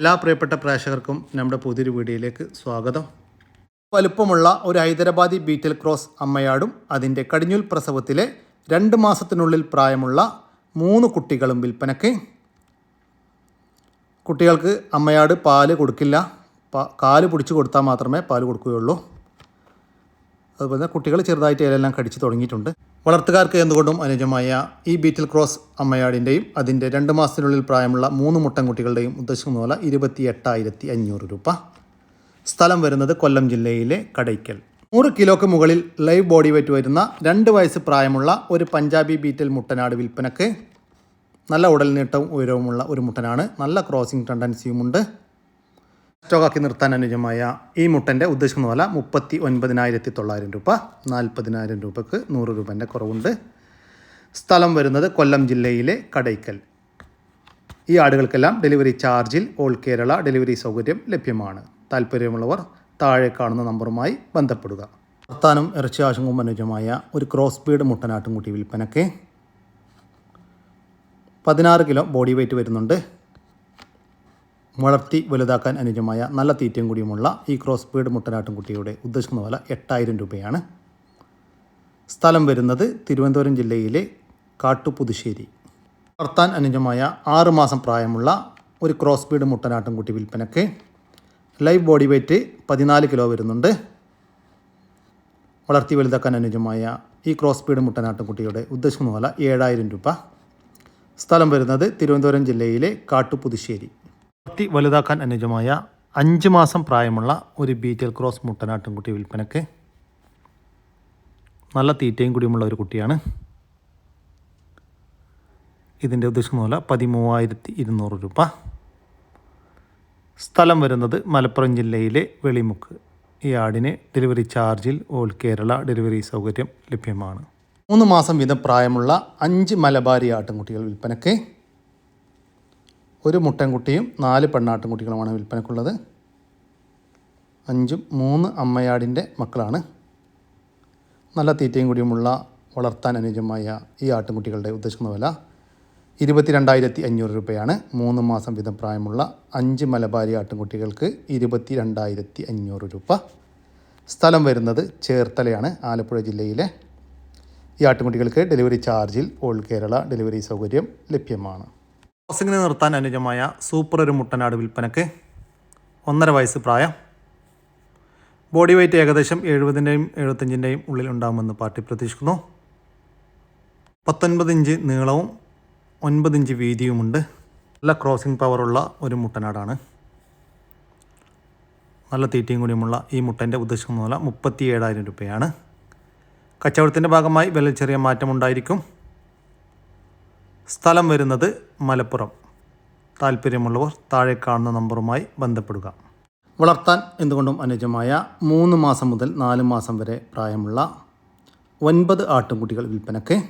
എല്ലാ പ്രിയപ്പെട്ട പ്രേക്ഷകർക്കും നമ്മുടെ പുതിയൊരു വീഡിയോയിലേക്ക് സ്വാഗതം. വലുപ്പമുള്ള ഒരു ഹൈദരാബാദി ബീറ്റൽ ക്രോസ് അമ്മയാടും അതിന്റെ കടിഞ്ഞൂൽ പ്രസവത്തിലെ രണ്ട് മാസത്തിനുള്ളിൽ പ്രായമുള്ള മൂന്ന് കുട്ടികളും വിൽപ്പനയ്ക്ക്. കുട്ടികൾക്ക് അമ്മയാട് പാൽ കൊടുക്കില്ല. കാൽ പിടിച്ച് കൊടുത്താൽ മാത്രമേ പാൽ കൊടുക്കുകയുള്ളൂ. അതുപോലെ തന്നെ കുട്ടികൾ ചെറുതായിട്ട് ഇലയെല്ലാം കടിച്ച് തുടങ്ങിയിട്ടുണ്ട്. വളർത്തുകാർക്ക് എന്തുകൊണ്ടും അനുജമായ ഈ ബീറ്റിൽ ക്രോസ് അമ്മയാടിന്റെയും അതിന്റെ രണ്ട് മാസത്തിനുള്ളിൽ പ്രായമുള്ള മൂന്ന് മുട്ടൻകുട്ടികളുടെയും ഉദ്ദേശിക്കുന്ന പോലെ ഇരുപത്തി എട്ടായിരത്തി അഞ്ഞൂറ് രൂപ. സ്ഥലം വരുന്നത് കൊല്ലം ജില്ലയിലെ കടയ്ക്കൽ. നൂറ് കിലോക്ക് മുകളിൽ ലൈവ് ബോഡി വെയ്റ്റ് വരുന്ന രണ്ട് വയസ്സ് പ്രായമുള്ള ഒരു പഞ്ചാബി ബീറ്റൽ മുട്ടനാട് വിൽപ്പനക്ക് നല്ല ഉടൽ നീട്ടവും ഉയരവുമുള്ള ഒരു മുട്ടനാണ്. നല്ല ക്രോസിംഗ് ടെൻഡൻസിയുമുണ്ട്. സ്റ്റോക്കാക്കി നിർത്താൻ അനുയോജ്യമായ ഈ മുട്ടന്റെ ഉദ്ദേശിക്കുന്ന പോലെ മുപ്പത്തി ഒൻപതിനായിരത്തി തൊള്ളായിരം രൂപ നാൽപ്പതിനായിരം രൂപക്ക് നൂറ് രൂപേന്റെ കുറവുണ്ട്. സ്ഥലം വരുന്നത് കൊല്ലം ജില്ലയിലെ കടയ്ക്കൽ. ഈ ആടുകൾക്കെല്ലാം ഡെലിവറി ചാർജിൽ ഓൾ കേരള ഡെലിവറി സൗകര്യം ലഭ്യമാണ്. താല്പര്യമുള്ളവർ താഴെ കാണുന്ന നമ്പറുമായി ബന്ധപ്പെടുക. വർത്താനം ഇറച്ചി ആശങ്കവും അനുയോജ്യമായ ഒരു ക്രോസ് ബീഡ് മുട്ടനാട്ടുംകുട്ടി വിൽപ്പനയ്ക്ക് പതിനാറ് കിലോ ബോഡി വെയ്റ്റ് വരുന്നുണ്ട്. വളർത്തി വലുതാക്കാൻ അനുജമായ നല്ല തീറ്റയും കൂടിയുമുള്ള ഈ ക്രോസ് ബീഡ് മുട്ടനാട്ടുംകുട്ടിയുടെ ഉദ്ദേശിക്കുന്ന വില എട്ടായിരം രൂപയാണ്. സ്ഥലം വരുന്നത് തിരുവനന്തപുരം ജില്ലയിലെ കാട്ടുപുതുശ്ശേരി. വളർത്താൻ അനുജമായ ആറുമാസം പ്രായമുള്ള ഒരു ക്രോസ് ബീഡ് മുട്ടനാട്ടും കുട്ടി വിൽപ്പനയ്ക്ക് ലൈവ് ബോഡി വെയ്റ്റ് പതിനാല് കിലോ വരുന്നുണ്ട്. വളർത്തി വലുതാക്കാൻ അനുജമായ ഈ ക്രോസ് ബീഡ് മുട്ടനാട്ടും കുട്ടിയുടെ ഉദ്ദേശിക്കുന്ന വില ഏഴായിരം രൂപ. സ്ഥലം വരുന്നത് തിരുവനന്തപുരം ജില്ലയിലെ കാട്ടുപുതുശ്ശേരി. വളർത്തി വലുതാക്കാൻ അനുജമായ അഞ്ച് മാസം പ്രായമുള്ള ഒരു ബീറ്റൽ ക്രോസ് മുട്ടനാട്ടിൻകുട്ടി വിൽപ്പനയ്ക്ക് നല്ല തീറ്റയും കൂടിയുമുള്ള ഒരു കുട്ടിയാണ്. ഇതിന്റെ ഉദ്ദേശിക്കുന്ന മൂല പതിമൂവായിരത്തി ഇരുന്നൂറ് രൂപ. സ്ഥലം വരുന്നത് മലപ്പുറം ജില്ലയിലെ വെളിമുക്ക്. ഈ ആടിന് ഡെലിവറി ചാർജിൽ ഓൾ കേരള ഡെലിവറി സൗകര്യം ലഭ്യമാണ്. മൂന്ന് മാസം വീതം പ്രായമുള്ള അഞ്ച് മലബാരി ആട്ടിൻകുട്ടികൾ വിൽപ്പനയ്ക്ക് ഒരു മുട്ടൻകുട്ടിയും നാല് പെണ്ണാട്ടിൻകുട്ടികളുമാണ് വിൽപ്പനക്കുള്ളത്. അഞ്ചും മൂന്ന് അമ്മയാടിന്റെ മക്കളാണ്. നല്ല തീറ്റയും കൂടിയുമുള്ള വളർത്താൻ അനുയോജ്യമായ ഈ ആട്ടുകുട്ടികളുടെ ഉദ്ദേശിക്കുന്ന വില ഇരുപത്തി രണ്ടായിരത്തി അഞ്ഞൂറ് രൂപയാണ്. മൂന്ന് മാസം വീതം പ്രായമുള്ള അഞ്ച് മലബാരി ആട്ടുകുട്ടികൾക്ക് ഇരുപത്തി രണ്ടായിരത്തി അഞ്ഞൂറ് രൂപ. സ്ഥലം വരുന്നത് ചേർത്തലയാണ് ആലപ്പുഴ ജില്ലയിലെ. ഈ ആട്ടുകുട്ടികൾക്ക് ഡെലിവറി ചാർജിൽ ഓൾ കേരള ഡെലിവറി സൗകര്യം ലഭ്യമാണ്. ക്രോസിങ്ങിന് നിർത്താൻ അനുജമായ സൂപ്പർ ഒരു മുട്ടനാട് വിൽപ്പനക്ക് ഒന്നര വയസ്സ് പ്രായം. ബോഡി വെയ്റ്റ് ഏകദേശം എഴുപതിന്റെയും എഴുപത്തഞ്ചിന്റെയും ഉള്ളിൽ ഉണ്ടാകുമെന്ന് പാർട്ടി പ്രതീക്ഷിക്കുന്നു. പത്തൊൻപത് ഇഞ്ച് നീളവും ഒൻപത് ഇഞ്ച് വീതിയുമുണ്ട്. നല്ല ക്രോസിംഗ് പവറുള്ള ഒരു മുട്ടനാടാണ്. നല്ല തീറ്റയും കൂടിയുമുള്ള ഈ മുട്ടന്റെ ഉദ്ദേശിക്കുന്ന വില മുപ്പത്തി ഏഴായിരം രൂപയാണ്. കച്ചവടത്തിന്റെ ഭാഗമായി വില ചെറിയ മാറ്റമുണ്ടായിരിക്കും. സ്ഥലം വരുന്നത് മലപ്പുറം. താല്പര്യമുള്ളവർ താഴെ കാണുന്ന നമ്പറുമായി ബന്ധപ്പെടുക. വളർത്താൻ എന്തുകൊണ്ടും അനുജമായ മൂന്ന് മാസം മുതൽ നാല് മാസം വരെ പ്രായമുള്ള ഒൻപത് ആട്ടിൻകുട്ടികൾ വിൽപ്പനയ്ക്ക്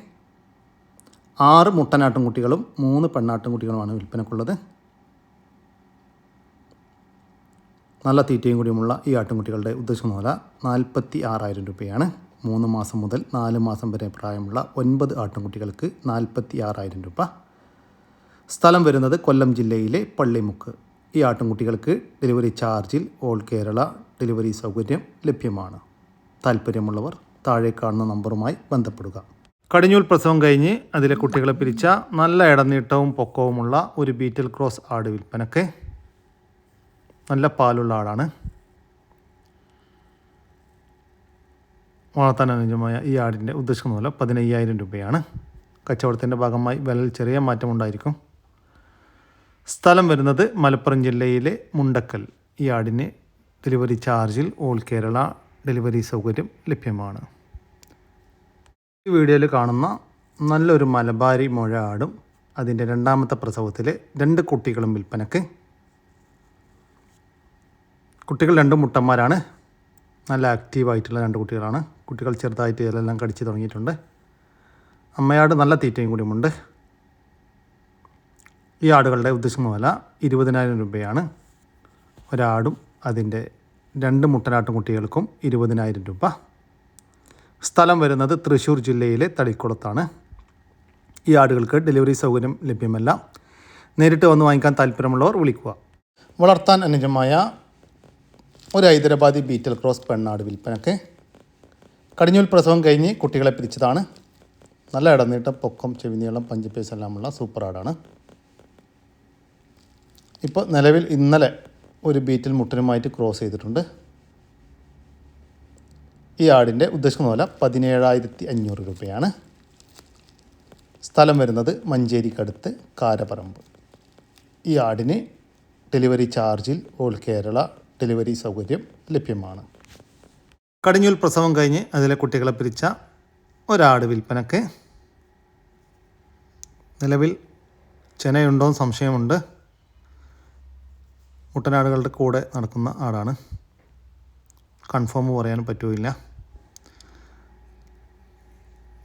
ആറ് മുട്ടനാട്ടിൻകുട്ടികളും മൂന്ന് പെണ്ണാട്ടിൻകുട്ടികളുമാണ് വിൽപ്പനക്കുള്ളത്. നല്ല തീറ്റയും കൂടിയുമുള്ള ഈ ആട്ടിൻകുട്ടികളുടെ ഉദ്ദേശിക്കുന്ന നാൽപ്പത്തി ആറായിരം രൂപയാണ്. മൂന്ന് മാസം മുതൽ നാല് മാസം വരെ പ്രായമുള്ള ഒൻപത് ആട്ടിൻകുട്ടികൾക്ക് നാൽപ്പത്തി ആറായിരം രൂപ. സ്ഥലം വരുന്നത് കൊല്ലം ജില്ലയിലെ പള്ളിമുക്ക്. ഈ ആട്ടിൻകുട്ടികൾക്ക് ഡെലിവറി ചാർജിൽ ഓൾ കേരള ഡെലിവറി സൗകര്യം ലഭ്യമാണ്. താല്പര്യമുള്ളവർ താഴെ കാണുന്ന നമ്പറുമായി ബന്ധപ്പെടുക. കടിഞ്ഞൂൽ പ്രസവം കഴിഞ്ഞ് അതിലെ കുട്ടികളെ പിരിച്ച നല്ല ഇടനീട്ടവും പൊക്കവുമുള്ള ഒരു ബീറ്റൽ ക്രോസ് ആട് വിൽപ്പനക്ക് നല്ല പാലുള്ള ആടാണ്. വളർത്താൻ അനുയോജ്യമായ ഈ ആടിന്റെ ഉദ്ദേശിക്കുന്ന വില പതിനയ്യായിരം രൂപയാണ്. കച്ചവടത്തിന്റെ ഭാഗമായി വിലയിൽ ചെറിയ മാറ്റമുണ്ടായിരിക്കും സ്ഥലം വരുന്നത് മലപ്പുറം ജില്ലയിലെ മുണ്ടക്കൽ. ഈ ആടിന് ഡെലിവറി ചാർജിൽ ഓൾ കേരള ഡെലിവറി സൗകര്യം ലഭ്യമാണ്. ഈ വീഡിയോയിൽ കാണുന്ന നല്ലൊരു മലബാരി മുഴ ആടും അതിന്റെ രണ്ടാമത്തെ പ്രസവത്തിലെ രണ്ട് കുട്ടികളും വിൽപ്പനക്ക്. കുട്ടികൾ രണ്ടും മുട്ടന്മാരാണ്. നല്ല ആക്റ്റീവായിട്ടുള്ള രണ്ട് കുട്ടികളാണ്. കുട്ടികൾ ചെറുതായിട്ട് ഇതെല്ലാം കടിച്ച് തുടങ്ങിയിട്ടുണ്ട്. അമ്മയാട് നല്ല തീറ്റയും കൂടിയുമുണ്ട്. ഈ ആടുകളുടെ ഉദ്ദേശിക്കുന്ന വില ഇരുപതിനായിരം രൂപയാണ്. ഒരാടും അതിന്റെ രണ്ട് മുട്ടനാട്ടും കുട്ടികൾക്കും ഇരുപതിനായിരം രൂപ. സ്ഥലം വരുന്നത് തൃശ്ശൂർ ജില്ലയിലെ തളിക്കുളത്താണ്. ഈ ആടുകൾക്ക് ഡെലിവറി സൗകര്യം ലഭ്യമല്ല. നേരിട്ട് വന്ന് വാങ്ങിക്കാൻ താല്പര്യമുള്ളവർ വിളിക്കുക. വളർത്താൻ അനുജമായ ഒരു ഹൈദരാബാദി ബീറ്റൽ ക്രോസ് പെണ്ണാട് വിൽപ്പനക്ക്. കടിഞ്ഞൂൽ പ്രസവം കഴിഞ്ഞ് കുട്ടികളെ പിരിച്ചതാണ്. നല്ല ഇടനീട്ടം പൊക്കം ചെവിനീളം പഞ്ചപേസ് എല്ലാമുള്ള സൂപ്പർ ആടാണ് ഇപ്പോൾ നിലവിൽ ഇന്നലെ ഒരു ബീറ്റിൽ മുട്ടനുമായിട്ട് ക്രോസ് ചെയ്തിട്ടുണ്ട്. ഈ ആടിന്റെ ഉദ്ദേശിക്കുന്ന പോലെ പതിനേഴായിരത്തി അഞ്ഞൂറ് രൂപയാണ്. സ്ഥലം വരുന്നത് മഞ്ചേരിക്കടുത്ത് കാരപറമ്പ്. ഈ ആടിന് ഡെലിവറി ചാർജിൽ ഓൾ കേരള ഡെലിവറി സൗകര്യം ലഭ്യമാണ്. കടിഞ്ഞൂൽ പ്രസവം കഴിഞ്ഞ് അതിലെ കുട്ടികളെ പിരിച്ച ഒരാട് വിൽപ്പനക്ക് നിലവിൽ ചെനയുണ്ടോ എന്ന് സംശയമുണ്ട്. മുട്ടനാടുകളുടെ കൂടെ നടക്കുന്ന ആടാണ്. കൺഫേം പറയാൻ പറ്റുകയില്ല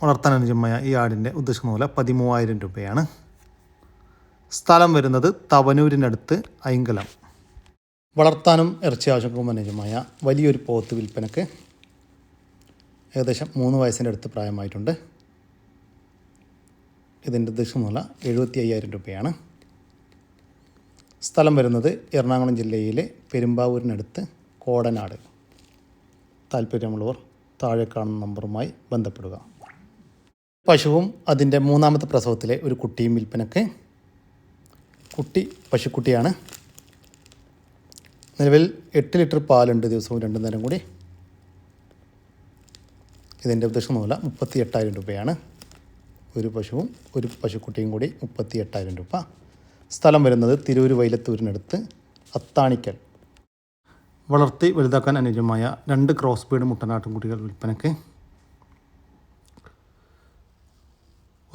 വളർത്താൻ അനുജമായ ഈ ആടിന്റെ ഉദ്ദേശിക്കുന്ന പോലെ പതിമൂവായിരം രൂപയാണ്. സ്ഥലം വരുന്നത് തവനൂരിനടുത്ത് ഐങ്കലം വളർത്താനും ഇറച്ചി ആവശ്യങ്ങൾക്കും അനുജമായ വലിയൊരു പോത്ത് വിൽപ്പനക്ക് ഏകദേശം മൂന്ന് വയസ്സിന്റെ അടുത്ത് പ്രായമായിട്ടുണ്ട്. ഇതിന്റെ ദൃശ്യമുള്ള എഴുപത്തി അയ്യായിരം രൂപയാണ്. സ്ഥലം വരുന്നത് എറണാകുളം ജില്ലയിലെ പെരുമ്പാവൂരിനടുത്ത് കോടനാട്. താല്പര്യമുള്ളവർ താഴെ കാണുന്ന നമ്പറുമായി ബന്ധപ്പെടുക. പശുവും അതിന്റെ മൂന്നാമത്തെ പ്രസവത്തിലെ ഒരു കുട്ടിയും വിൽപ്പനക്ക്. കുട്ടി പശുക്കുട്ടിയാണ്. നിലവിൽ എട്ട് ലിറ്റർ പാലുണ്ട് ദിവസവും രണ്ടു നേരം കൂടി. ഇതിന്റെ ഉദ്ദേശം മൂല മുപ്പത്തി എട്ടായിരം രൂപയാണ്. ഒരു പശുവും ഒരു പശുക്കുട്ടിയും കൂടി മുപ്പത്തി എട്ടായിരം രൂപ. സ്ഥലം വരുന്നത് തിരൂർ വൈലത്തൂരിനടുത്ത് അത്താണിക്കൽ. വളർത്തി വലുതാക്കാൻ അനുയോജ്യമായ രണ്ട് ക്രോസ് ബീഡ് മുട്ടനാട്ടും കുട്ടികൾ വിൽപ്പനയ്ക്ക്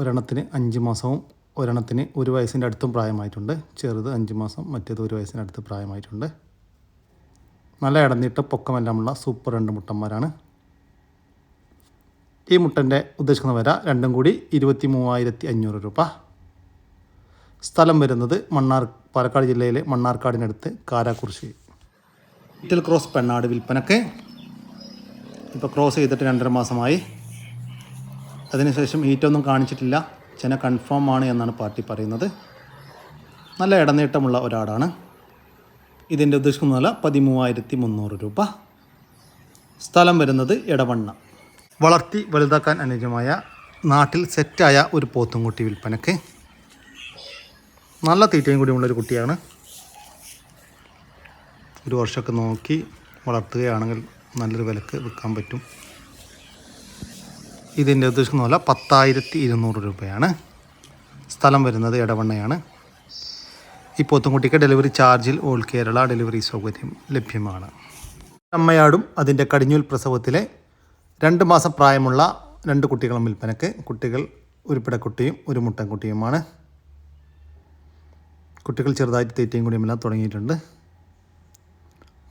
ഒരെണ്ണത്തിന് അഞ്ച് മാസവും ഒരെണ്ണത്തിന് ഒരു വയസ്സിന്റെ അടുത്തും പ്രായമായിട്ടുണ്ട്. ചെറുത് അഞ്ച് മാസം മറ്റേത് ഒരു വയസ്സിന്റെ അടുത്ത് പ്രായമായിട്ടുണ്ട്. നല്ല ഇടന്നിട്ട് പൊക്കമെല്ലാമുള്ള സൂപ്പർ രണ്ട് മുട്ടന്മാരാണ്. ഈ മുട്ടന്റെ ഉദ്ദേശിക്കുന്ന വില രണ്ടും കൂടി ഇരുപത്തി മൂവായിരത്തി അഞ്ഞൂറ് രൂപ. സ്ഥലം വരുന്നത് മണ്ണാർ പാലക്കാട് ജില്ലയിലെ മണ്ണാർക്കാടിനടുത്ത് കാരാക്കുറിശ്ശി. ലിറ്റിൽ ക്രോസ് പെണ്ണാട് വിൽപ്പനക്ക്. ഇപ്പോൾ ക്രോസ് ചെയ്തിട്ട് രണ്ടര മാസമായി. അതിനുശേഷം ഹീറ്റൊന്നും കാണിച്ചിട്ടില്ല. ചെന കൺഫേം ആണ് എന്നാണ് പാർട്ടി പറയുന്നത്. നല്ല ഇടനീട്ടമുള്ള ഒരാടാണ് ഇതിന്റെ ഉദ്ദേശിക്കുന്ന വില പതിമൂവായിരത്തി മുന്നൂറ് രൂപ. സ്ഥലം വരുന്നത് ഇടവണ്ണ വളർത്തി വലുതാക്കാൻ അനുയോജ്യമായ നാട്ടിൽ സെറ്റായ ഒരു പോത്തുംകുട്ടി വിൽപ്പനക്ക് നല്ല തീറ്റയും കൂടി ഉള്ളൊരു കുട്ടിയാണ്. ഒരു വർഷമൊക്കെ നോക്കി വളർത്തുകയാണെങ്കിൽ നല്ലൊരു വിലക്ക് വിൽക്കാൻ പറ്റും. ഇതിന്റെ ഉദ്ദേശിക്കുന്ന പോലെ പത്തായിരത്തി ഇരുന്നൂറ് രൂപയാണ്. സ്ഥലം വരുന്നത് ഇടവണ്ണയാണ് ഈ പോത്തുംകുട്ടിക്ക് ഡെലിവറി ചാർജിൽ ഓൾ കേരള ഡെലിവറി സൗകര്യം ലഭ്യമാണ്. അമ്മയാടും അതിന്റെ കടിഞ്ഞൂൽ പ്രസവത്തിലെ രണ്ട് മാസം പ്രായമുള്ള രണ്ട് കുട്ടികളും വിൽപ്പനക്ക്. കുട്ടികൾ ഒരു പിടക്കുട്ടിയും ഒരു മുട്ടൻകുട്ടിയുമാണ്. കുട്ടികൾ ചെറുതായിട്ട് തീറ്റയും കൂടിയുമെല്ലാം തുടങ്ങിയിട്ടുണ്ട്.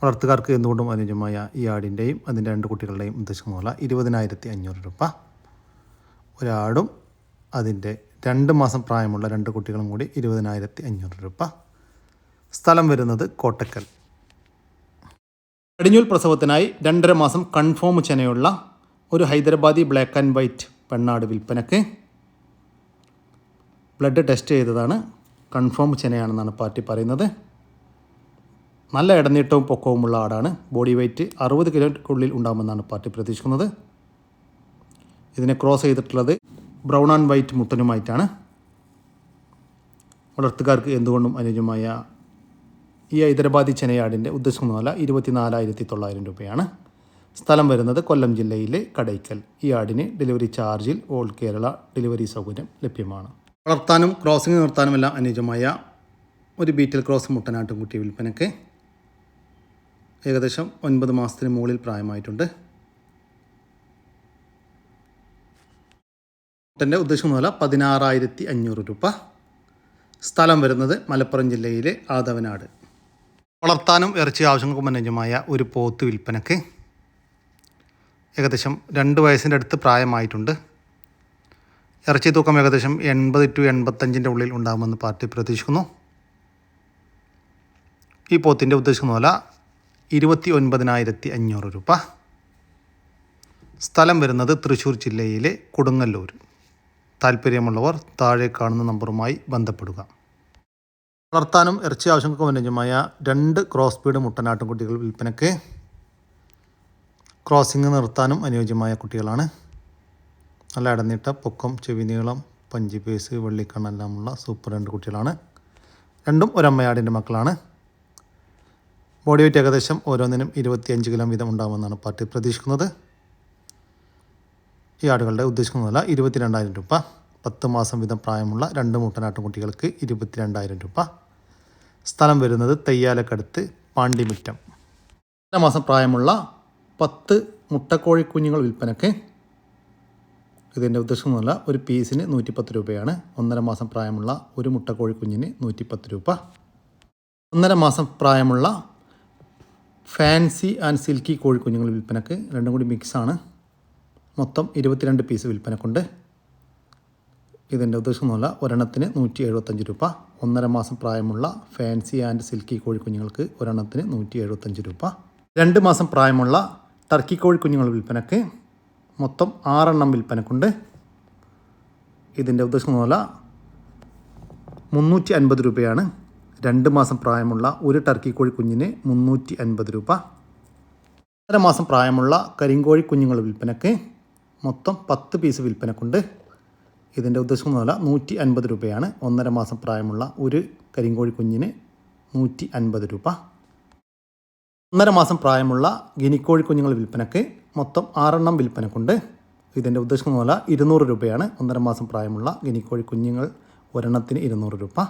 വളർത്തുകാർക്ക് എന്തുകൊണ്ടും അനുയോജ്യമായ ഈ ആടിന്റെയും അതിന്റെ രണ്ട് കുട്ടികളുടെയും പോലെ ഇരുപതിനായിരത്തി അഞ്ഞൂറ് രൂപ. ഒരാടും അതിന്റെ രണ്ട് മാസം പ്രായമുള്ള രണ്ട് കുട്ടികളും കൂടി ഇരുപതിനായിരത്തി അഞ്ഞൂറ് രൂപ. സ്ഥലം വരുന്നത് കോട്ടക്കൽ. കടിഞ്ഞൂൽ പ്രസവത്തിനായി രണ്ടര മാസം കൺഫേം ചെനയുള്ള ഒരു ഹൈദരാബാദി ബ്ലാക്ക് ആൻഡ് വൈറ്റ് പെണ്ണാട് വിൽപ്പനക്ക് ബ്ലഡ് ടെസ്റ്റ് ചെയ്തതാണ്. കൺഫേം ചെനയാണെന്നാണ് പാർട്ടി പറയുന്നത്. നല്ല ഇടനീട്ടവും പൊക്കവുമുള്ള ആടാണ്. ബോഡി വെയ്റ്റ് അറുപത് കിലോയ്ക്കുള്ളിൽ ഉണ്ടാകുമെന്നാണ് പാർട്ടി പ്രതീക്ഷിക്കുന്നത്. ഇതിനെ ക്രോസ് ചെയ്തിട്ടുള്ളത് ബ്രൗൺ ആൻഡ് വൈറ്റ് മുത്തനുമായിട്ടാണ് വളർത്തുകാർക്ക് എന്തുകൊണ്ടും അനുയോജ്യമായ ഈ ഹൈദരാബാദി ചെനയാടിന്റെ ഉദ്ദേശം വില ഇരുപത്തി നാലായിരത്തി തൊള്ളായിരം രൂപയാണ്. സ്ഥലം വരുന്നത് കൊല്ലം ജില്ലയിലെ കടയ്ക്കൽ. ഈ ആടിന് ഡെലിവറി ചാർജിൽ ഓൾ കേരള ഡെലിവറി സൗകര്യം ലഭ്യമാണ്. വളർത്താനും ക്രോസിംഗ് നിർത്താനുമെല്ലാം അനുയോജ്യമായ ഒരു ബീറ്റൽ ക്രോസ് മുട്ടനാട്ടുംകുട്ടി വിൽപ്പനയ്ക്ക് ഏകദേശം ഒൻപത് മാസത്തിന് മുകളിൽ പ്രായമായിട്ടുണ്ട്. മുട്ടന്റെ ഉദ്ദേശിക്കുന്ന വില പതിനാറായിരത്തി അഞ്ഞൂറ് രൂപ. സ്ഥലം വരുന്നത് മലപ്പുറം ജില്ലയിലെ ആദവനാട്. വളർത്താനും ഇറച്ചി ആവശ്യങ്ങൾക്കും അനുജമായ ഒരു പോത്ത് വിൽപ്പനക്ക് ഏകദേശം രണ്ട് വയസ്സിന്റെ അടുത്ത് പ്രായമായിട്ടുണ്ട്. ഇറച്ചി തൂക്കം ഏകദേശം എൺപത് ടു എൺപത്തഞ്ചിന്റെ ഉള്ളിൽ ഉണ്ടാകുമെന്ന് പാർട്ടി പ്രതീക്ഷിക്കുന്നു. ഈ പോത്തിന്റെ ഉദ്ദേശിക്കുന്ന വില ഇരുപത്തി ഒൻപതിനായിരത്തി അഞ്ഞൂറ് രൂപ. സ്ഥലം വരുന്നത് തൃശ്ശൂർ ജില്ലയിലെ കൊടുങ്ങല്ലൂർ. താല്പര്യമുള്ളവർ താഴെ കാണുന്ന നമ്പറുമായി ബന്ധപ്പെടുക. വളർത്താനും ഇറച്ചി ആവശ്യങ്ങൾക്കും അനുയോജ്യമായ രണ്ട് ക്രോസ് ബീഡ് മുട്ടനാട്ടുംകുട്ടികൾ വിൽപ്പനയ്ക്ക് ക്രോസിംഗ് നിർത്താനും അനുയോജ്യമായ കുട്ടികളാണ്. നല്ല ഇടനീട്ട പൊക്കം ചെവി നീളം പഞ്ചി പേസ് വെള്ളിക്കണ്ണെല്ലാമുള്ള സൂപ്പർ രണ്ട് കുട്ടികളാണ്. രണ്ടും ഒരമ്മയാടിന്റെ മക്കളാണ്. ബോഡി വെയിറ്റ് ഏകദേശം ഓരോന്നിനും ഇരുപത്തിയഞ്ച് കിലോ വീതം ഉണ്ടാകുമെന്നാണ് പാർട്ടി പ്രതീക്ഷിക്കുന്നത്. ഈ ആടുകളുടെ ഉദ്ദേശിക്കുന്ന വില ഇരുപത്തിരണ്ടായിരം രൂപ. പത്ത് മാസം വീതം പ്രായമുള്ള രണ്ട് മുട്ടനാട്ടുകുട്ടികൾക്ക് ഇരുപത്തിരണ്ടായിരം രൂപ. സ്ഥലം വരുന്നത് തെയ്യാലക്കടുത്ത് പാണ്ടിമുറ്റം. ഒന്നര മാസം പ്രായമുള്ള പത്ത് മുട്ടക്കോഴി കുഞ്ഞുങ്ങൾ വിൽപ്പനയ്ക്ക് ഇതിന്റെ ഉദ്ദേശമൊന്നുമല്ല ഒരു പീസിന് നൂറ്റിപ്പത്ത് രൂപയാണ്. ഒന്നര മാസം പ്രായമുള്ള ഒരു മുട്ടക്കോഴി കുഞ്ഞിന് നൂറ്റിപ്പത്ത് രൂപ. ഒന്നര മാസം പ്രായമുള്ള ഫാൻസി ആൻഡ് സിൽക്കി കോഴിക്കുഞ്ഞുങ്ങൾ വിൽപ്പനക്ക് രണ്ടും കൂടി മിക്സാണ് മൊത്തം ഇരുപത്തിരണ്ട് പീസ് വിൽപ്പനക്കുണ്ട്. ഇതിന്റെ ഉദ്ദേശമൊന്നുമല്ല ഒരെണ്ണത്തിന് നൂറ്റി എഴുപത്തഞ്ച് രൂപ. ഒന്നര മാസം പ്രായമുള്ള ഫാൻസി ആൻഡ് സിൽക്കി കോഴിക്കുഞ്ഞുങ്ങൾക്ക് ഒരെണ്ണത്തിന് നൂറ്റി എഴുപത്തഞ്ച് രൂപ. രണ്ട് മാസം പ്രായമുള്ള ടർക്കി കോഴിക്കുഞ്ഞുങ്ങൾ വിൽപ്പനക്ക് മൊത്തം ആറെണ്ണം വിൽപ്പനക്കുണ്ട്. ഇതിന്റെ ഉദ്ദേശമൊന്നുമല്ല മുന്നൂറ്റി അൻപത് രൂപയാണ്. രണ്ട് മാസം പ്രായമുള്ള ഒരു ടർക്കി കോഴി കുഞ്ഞിന് മുന്നൂറ്റി അൻപത് രൂപ. ഒന്നര മാസം പ്രായമുള്ള കരിങ്കോഴി കുഞ്ഞുങ്ങൾ വിൽപ്പനക്ക് മൊത്തം പത്ത് പീസ് വിൽപ്പനക്കുണ്ട്. ഇതിന്റെ ഉദ്ദേശം വില നൂറ്റി അൻപത് രൂപയാണ്. ഒന്നര മാസം പ്രായമുള്ള ഒരു കരിങ്കോഴി കുഞ്ഞിന് നൂറ്റി അൻപത് രൂപ. ഒന്നര മാസം പ്രായമുള്ള ഗിനിക്കോഴി കുഞ്ഞുങ്ങൾ വിൽപ്പനക്ക് മൊത്തം ആറെണ്ണം വിൽപ്പനക്കുണ്ട്. ഇതിന്റെ ഉദ്ദേശം വില ഇരുന്നൂറ് രൂപയാണ്. ഒന്നര മാസം പ്രായമുള്ള ഗിനിക്കോഴി കുഞ്ഞുങ്ങൾ ഒരെണ്ണത്തിന് ഇരുന്നൂറ് രൂപ.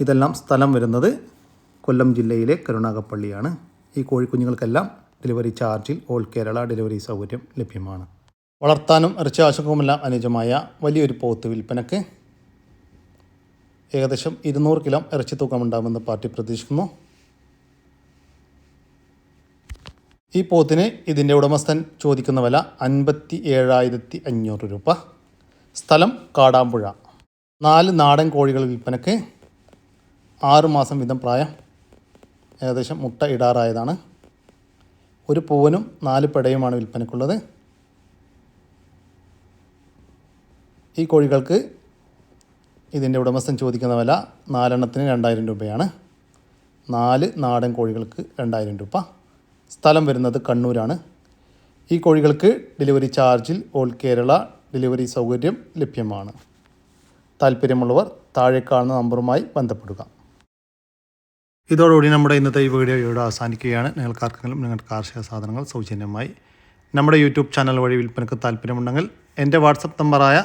ഇതെല്ലാം സ്ഥലം വരുന്നത് കൊല്ലം ജില്ലയിലെ കരുണാകപ്പള്ളിയാണ് ഈ കോഴിക്കുഞ്ഞുങ്ങൾക്കെല്ലാം ഡെലിവറി ചാർജിൽ ഓൾ കേരള ഡെലിവറി സൗകര്യം ലഭ്യമാണ്. വളർത്താനും ഇറച്ചി ആവശ്യക്കുമെല്ലാം അനുയോജ്യമായ വലിയൊരു പോത്ത് വിൽപ്പനക്ക് ഏകദേശം ഇരുന്നൂറ് കിലോ ഇറച്ചി തൂക്കമുണ്ടാകുമെന്ന് പാർട്ടി പ്രതീക്ഷിക്കുന്നു. ഈ പോത്തിന് ഇതിന്റെ ഉടമസ്ഥൻ ചോദിക്കുന്ന വില അൻപത്തി ഏഴായിരത്തി അഞ്ഞൂറ് രൂപ. സ്ഥലം കാടാമ്പുഴ. നാല് നാടൻ കോഴികൾ വിൽപ്പനക്ക് ആറുമാസം വീതം പ്രായം ഏകദേശം മുട്ട ഇടാറായതാണ്. ഒരു പൂവനും നാല് പെടയുമാണ് വിൽപ്പനക്കുള്ളത്. ഈ കോഴികൾക്ക് ഇതിന്റെ ഉടമസ്ഥൻ ചോദിക്കുന്ന വില നാലെണ്ണത്തിന് രണ്ടായിരം രൂപയാണ്. നാല് നാടൻ കോഴികൾക്ക് രണ്ടായിരം രൂപ. സ്ഥലം വരുന്നത് കണ്ണൂരാണ്. ഈ കോഴികൾക്ക് ഡെലിവറി ചാർജിൽ ഓൾ കേരള ഡെലിവറി സൗകര്യം ലഭ്യമാണ്. താല്പര്യമുള്ളവർ താഴെ കാണുന്ന നമ്പറുമായി ബന്ധപ്പെടുക. ഇതോടുകൂടി നമ്മുടെ ഇന്നത്തെ ഈ വീഡിയോ ഇവിടെ അവസാനിക്കുകയാണ്. നിങ്ങൾക്ക് ആർക്കെങ്കിലും നിങ്ങളുടെ കാർഷിക സാധനങ്ങൾ സൗജന്യമായി നമ്മുടെ യൂട്യൂബ് ചാനൽ വഴി വിൽപ്പനക്ക് താല്പര്യമുണ്ടെങ്കിൽ എന്റെ വാട്സപ്പ് നമ്പറായ